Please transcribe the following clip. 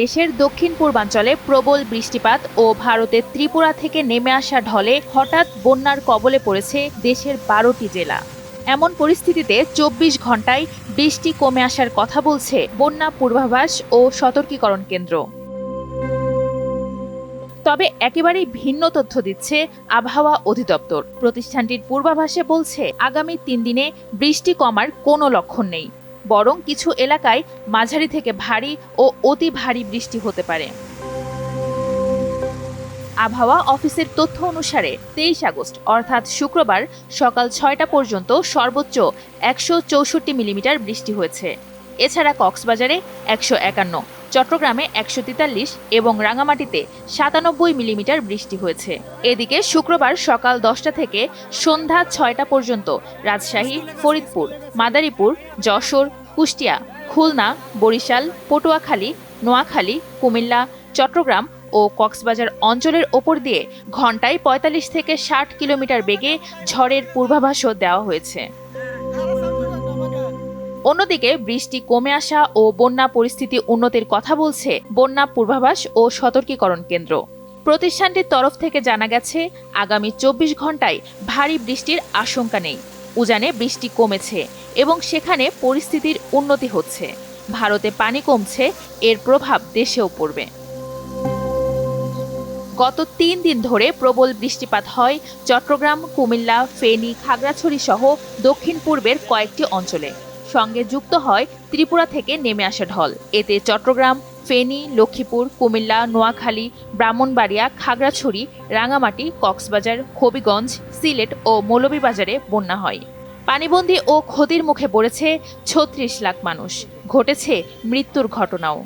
দেশের দক্ষিণ পূর্বাঞ্চলে প্রবল বৃষ্টিপাত ও ভারতের ত্রিপুরা থেকে নেমে আসা ঢলে হঠাৎ বন্যার কবলে পড়েছে দেশের বারোটি জেলা। এমন পরিস্থিতিতে চব্বিশ ঘন্টায় বৃষ্টি কমে আসার কথা বলছে বন্যা পূর্বাভাস ও সতর্কীকরণ কেন্দ্র। তবে একেবারেই ভিন্ন তথ্য দিচ্ছে আবহাওয়া অধিদপ্তর। প্রতিষ্ঠানটির পূর্বাভাসে বলছে, আগামী তিন দিনে বৃষ্টি কমার কোনো লক্ষণ নেই। বরং কিছু এলাকায় মাঝারি থেকে ভারী ও অতি ভারী বৃষ্টি হতে পারে। আবহাওয়া অফিসের তথ্য অনুসারে তেইশ আগস্ট, অর্থাৎ শুক্রবার, সকাল ছয়টা পর্যন্ত সর্বোচ্চ একশো চৌষট্টি মিলিমিটার বৃষ্টি হয়েছে। এছাড়া কক্সবাজারে একশো একান্ন। চট্টগ্রামে একশো তেতাল্লিশ এবং রাঙামাটিতে সাতানব্বই মিলিমিটার বৃষ্টি হয়েছে। এদিকে শুক্রবার সকাল দশটা থেকে সন্ধ্যা ছয়টা পর্যন্ত রাজশাহী, ফরিদপুর, মাদারীপুর, যশোর, কুষ্টিয়া, খুলনা, বরিশাল, পটুয়াখালী, নোয়াখালী, কুমিল্লা, চট্টগ্রাম ও কক্সবাজার অঞ্চলের ওপর দিয়ে ঘন্টায় পঁয়তাল্লিশ থেকে ষাট কিলোমিটার বেগে ঝড়ের পূর্বাভাসও দেওয়া হয়েছে। অন্যদিকে বৃষ্টি কমে আসা ও বন্যা পরিস্থিতি উন্নতির কথা বলছে বন্যা পূর্বাভাস ও সতর্কীকরণ কেন্দ্র। প্রতিষ্ঠানটির তরফ থেকে জানা গেছে, আগামী চব্বিশ ঘন্টায় ভারী বৃষ্টির আশঙ্কা নেই। উজানে বৃষ্টি কমেছে এবং সেখানে পরিস্থিতির উন্নতি হচ্ছে। ভারতে পানি কমছে, এর প্রভাব দেশেও পড়বে। গত তিন দিন ধরে প্রবল বৃষ্টিপাত হয় চট্টগ্রাম, কুমিল্লা, ফেনী, খাগড়াছড়ি সহ দক্ষিণ পূর্বের কয়েকটি অঞ্চলে। সঙ্গে যুক্ত হয় ত্রিপুরা থেকে নেমে আসা ঢল। এতে চট্টগ্রাম, ফেনী, লক্ষ্মীপুর, কুমিল্লা, নোয়াখালী, ব্রাহ্মণবাড়িয়া, খাগড়াছড়ি, রাঙামাটি, কক্সবাজার, হবিগঞ্জ, সিলেট ও মৌলভীবাজারে বন্যা হয়। পানিবন্দী ও ক্ষতির মুখে পড়েছে ছত্রিশ লাখ মানুষ। ঘটেছে মৃত্যুর ঘটনাও।